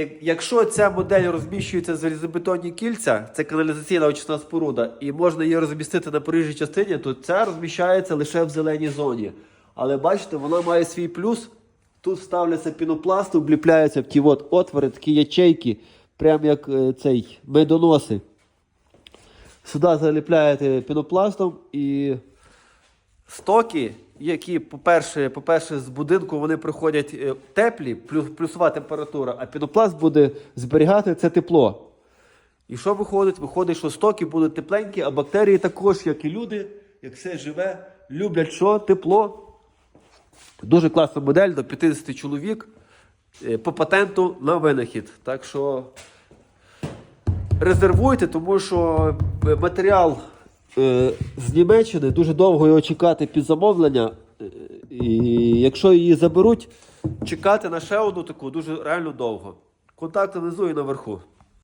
Як- Якщо ця модель розміщується залізобетонні кільця, це каналізаційна очисна споруда, і можна її розмістити на проїжджій частині, то ця розміщається лише в зеленій зоні. Але бачите, вона має свій плюс. Тут вставляться пінопласти, вліпляються в ті от отвори, такі ячейки, прям як е, цей медоноси. Сюди заліпляєте пінопластом і стоки, які, по-перше, по-перше, з будинку вони приходять е, теплі, плюс, плюсова температура, а пінопласт буде зберігати це тепло. І що виходить? Виходить, що стоки будуть тепленькі, а бактерії також, як і люди, як все живе, люблять що? Тепло. Дуже класна модель до 50 чоловік е, по патенту на винахід. Так що резервуйте, тому що е, матеріал з Німеччини дуже довго його чекати під замовлення. Е, І якщо її заберуть, чекати на ще одну таку дуже реально довго. Контакт внизу і наверху.